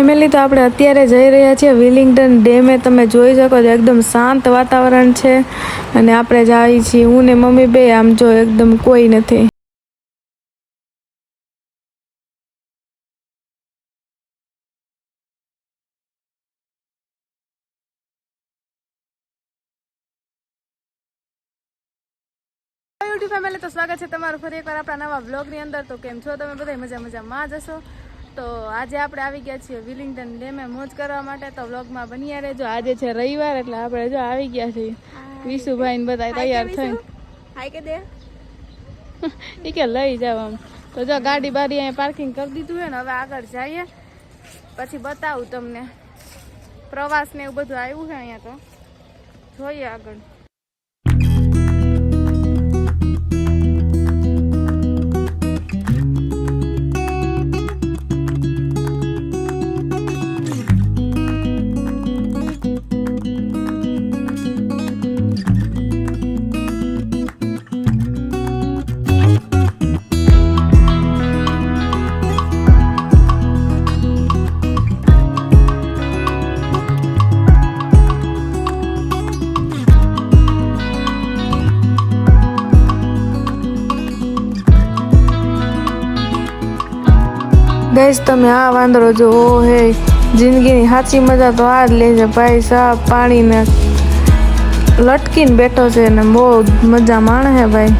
Family તો આપણે અત્યારે જઈ રહ્યા છીએ. વિલિંગ્ટન ડેમે તમે જોઈ શકો છો, એકદમ શાંત વાતાવરણ છે. અને આપણે જઈએ છીએ, હું ને મમ્મી બે, આમ જો એકદમ કોઈ નથી. ફેમિલી તો સ્વાગત છે તમારું ફરી એકવાર આપણા નવા બ્લોગની અંદર. તો કેમ છો? તમે બધા મજા મજામાં જ હશો? તો આજે આપણે આવી ગયા છીએ વિલિંગ્ટન ડેમે મોજ કરવા માટે. તો વ્લોગમાં બન્યા રહેજો. આજે છે રવિવાર એટલે આપણે જો આવી ગયા છીએ. વિશુભાઈ ને બધા તૈયાર થઈ હાય કે દે એ કે લઈ જાવ આમ. તો જો ગાડી બારી અહીંયા પાર્કિંગ કરી દીધું હોય ને હવે આગળ જઈએ. પછી બતાવું તમને. પ્રવાસ ને એવું બધું આવ્યું છે અહીંયા તો. જોઈએ આગળ. ગઈશ તમે આ વાંદરો જો ઓ હે. જિંદગીની સાચી મજા તો આ જ લે છે. ભાઈ સાહેબ પાણીને લટકીને બેઠો છે ને બહુ મજા માણે હે ભાઈ.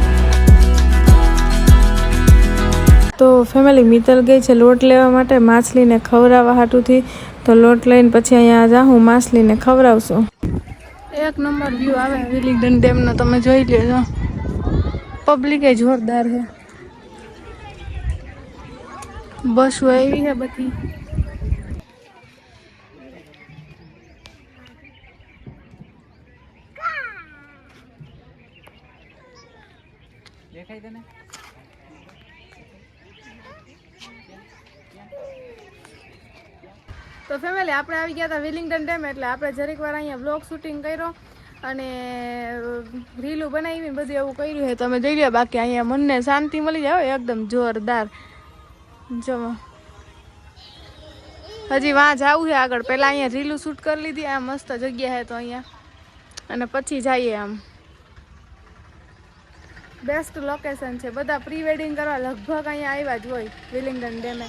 તો ફેમિલી મિત્તલ ગઈ છે લોટ લેવા માટે. માછલીને ખવડાવવા હાટુથી. તો લોટ લઈને પછી અહીંયા જાઉં માછલીને ખવડાવશું. એક નંબર વ્યૂ આવે. વિલિંગ્ટન ડેમનો તમે જોઈ લેજો પબ્લિક જોરદાર છે. બસો એવી છે બધી. તો ફેમિલી આપણે આવી ગયા હતા વિલિંગ્ટન ડેમ એટલે આપણે જરીક વાર અહીંયા બ્લોગ શૂટિંગ કર્યો અને રીલું બનાવી બધું એવું કર્યું છે. તમે જોઈ લો બાકી અહીંયા મનને શાંતિ મળી જાય એકદમ જોરદાર. જો. હજી વાં જવું છે આગળ. પહેલાં અહીંયા રીલું શૂટ કરી લીધી. આ મસ્ત જગ્યા છે તો અહીંયા. અને પછી જઈએ આમ. બેસ્ટ લોકેશન છે. બધા પ્રી વેડિંગ કરવા લગભગ અહીંયા આવ્યા જ હોય. વિલિંગન ડેમે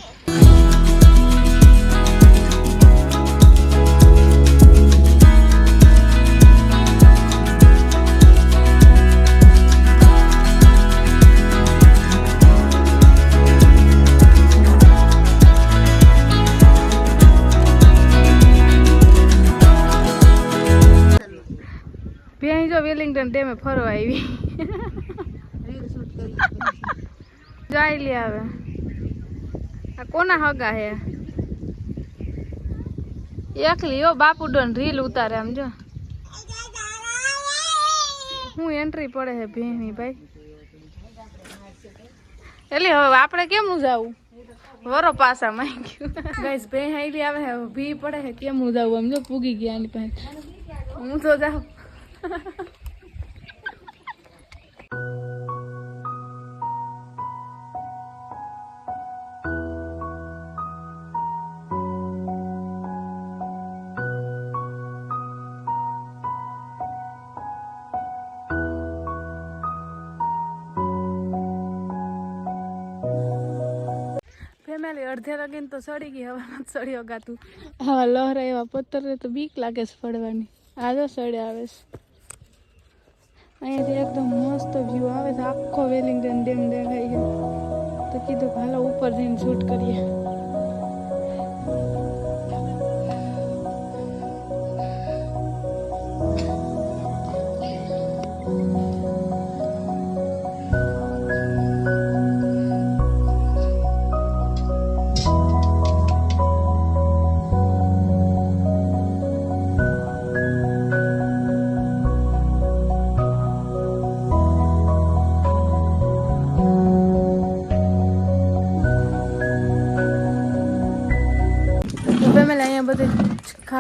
વેલિંગ્ટન ડેમે ફરવા આવી. જાય લે આવે આ કોના હગા હે? એકલી ઓ બાપુ ડોન રીલ ઉતારે આમ જો. હું એન્ટ્રી પડે છે ભેણી ભાઈ. એટલે હવે આપણે કેમનું જાવું વરો પાસા માંગ્યું. ગાઈસ ભેણ આઈલી આવે હે ભી પડે હે કેમ હું જાવું આમ જો પૂગી ગયા એની પાસે. હું તો જાઉં. અડધે લગીને તો સડી ગઈ હવે નથી સળ્યો ગાતું. આવા લહરા એવા પથ્થર તો બીક લાગે છે પડવાની. આ જો સડે આવે છે. અહીંયાથી એકદમ મસ્ત વ્યૂ આવે છે. આખો વેલિંગ્ટન ડેમ દેખાય છે. તો કીધું હાલો ઉપર જઈને શૂટ કરીએ.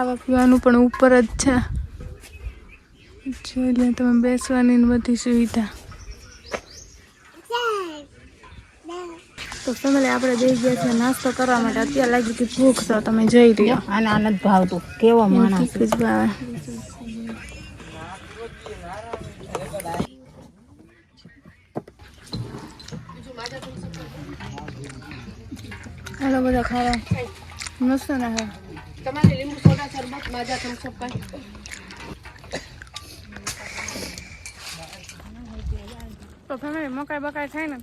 ખાવા પીવાનું પણ ઉપર જ છે. જોઈ લે તમે બેસવાની બધી સુવિધા. તો ફેમિલી આપણે જઈ ગયા છીએ નાસ્તો કરવા માટે અત્યારે લાગી કે ભૂખ તો તમે જઈ રહ્યો આને આનંદ ભાવતું. કેવો માણસ જ ભાવે. હાલો બધા ખાવા. મસ્ત ના ખાવા તમારે લીંબુ સોડા શરબત માજા થમ્સઅપ કાંઈ તો ફેમિલી મકાઈ બકાઈ થાય ને?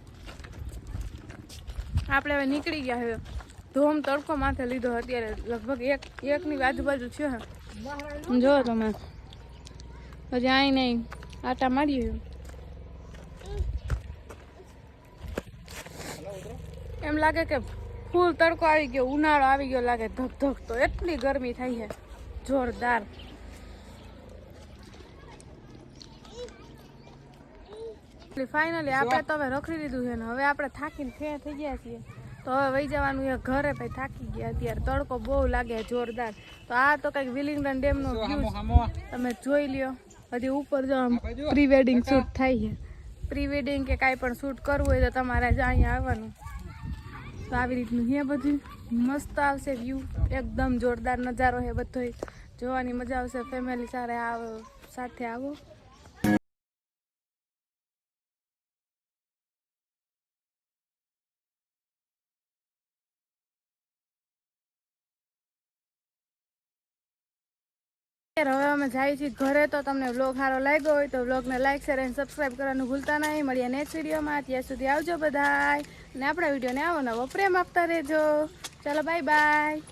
આપણે હવે નીકળી ગયા હવે. ધોમ તડકો માથે લીધો અત્યારે લગભગ એક, એકની આજુબાજુ છે જો તમે, હજી આઈ નહીં આટા મારીએ એમ લાગે કે ફૂલ તડકો આવી ગયો, ઉનાળો આવી ગયો લાગે, ધક ધક તો એટલી ગરમી થાય છે. જોરદાર. ફાઇનલી આપણે તો હવે રખડી લીધું છે ને હવે આપણે થાકીને ફે થઈ ગયા છીએ. તો હવે વહી જવાનું છે ઘરે ભાઈ થાકી ગયા અત્યારે. તડકો બહુ લાગે જોરદાર. તો આ તો કંઈક વિલિંગડન ડેમનો વ્યૂ તમે જોઈ લ્યો. હજી ઉપર જો પ્રી વેડિંગ શૂટ થાય છે. પ્રી વેડિંગ કે કાંઈ પણ શૂટ કરવું હોય તો તમારે જ અહીંયા આવવાનું. તો આવી રીતનું છે બધું. મસ્ત આવશે વ્યૂ એકદમ જોરદાર નજારો છે બધો જોવાની મજા આવશે ફેમિલી સાથે આવો સાથે આવો. હવે અમે જાય છીએ ઘરે, તો તમને વ્લોગ સારો લાગ્યો હોય તો વ્લોગને લાઈક શેર અને સબસ્ક્રાઈબ કરવાનું ભૂલતા નહીં. મળીએ નેક્સ્ટ વિડીયોમાં ત્યાં સુધી આવજો બધાય. અને આપણા વિડીયોને આવો નવો પ્રેમ આપતા રહેજો. ચાલો બાય બાય